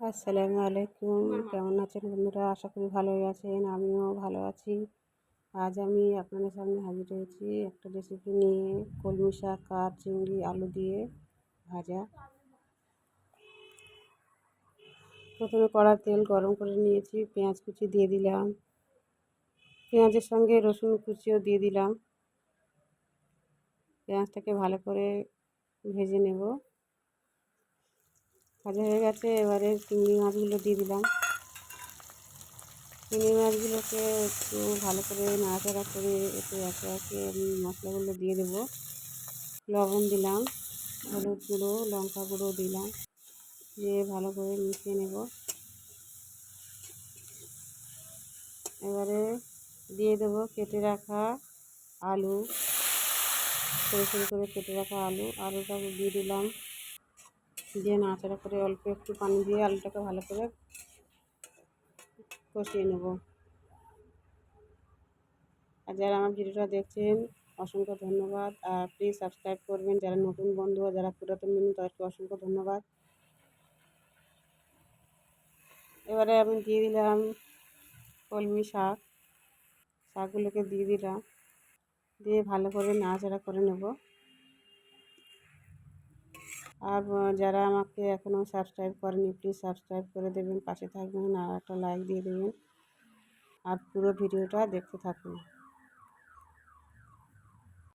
আসসালামু আলাইকুম। কেমন আছেন বন্ধুরা? আশা করি ভালোই আছেন আমিও ভালো আছি। আজ আমি আপনাদের সামনে হাজির হয়েছি একটা রেসিপি নিয়ে কলমি শাক আর চিংড়ি আলু দিয়ে ভাজা। প্রথমে কড়া তেল গরম করে নিয়েছি পেঁয়াজ কুচি দিয়ে দিলাম। পেঁয়াজের সঙ্গে রসুন কুচিও দিয়ে দিলাম। পেঁয়াজটাকে ভালো করে ভেজে নেব। ভাজা হয়ে গেছে, এবারে চিংড়ি মাছগুলো দিয়ে দিলাম। চিংড়ি মাছগুলোকে একটু ভালো করে নাড়াচাড়া করে একটু একে একে মশলাগুলো দিয়ে দেবো। লবণ দিলাম, হলুদ গুঁড়ো, লঙ্কা গুঁড়ো দিলাম, দিয়ে ভালো করে মিশিয়ে নেব। এবারে দিয়ে দেবো কেটে রাখা আলু, সরু সরু করে কেটে রাখা আলু। আলুটাকে দিয়ে দিলাম দিয়ে নাড়াচাড়া করে অল্প একটু পানি দিয়ে আলুটাকে ভালো করে কষিয়ে নেব। আর যারা আমার ভিডিওটা দেখছেন, অসংখ্য ধন্যবাদ। আর প্লিজ সাবস্ক্রাইব করবেন। যারা নতুন বন্ধু যারা পুরাতন বন্ধু, তাদেরকে অসংখ্য ধন্যবাদ। এবারে আমি দিয়ে দিলাম কলমি শাক। শাকগুলোকে দিয়ে দিলাম। দিয়ে ভালো করে নাড়াচাড়া করে নেব। আর যারা আমাকে এখনও সাবস্ক্রাইব করেনি প্লিজ সাবস্ক্রাইব করে দেবেন, পাশে থাকবেন আর একটা লাইক দিয়ে দেবেন। আর পুরো ভিডিওটা দেখতে থাকুন।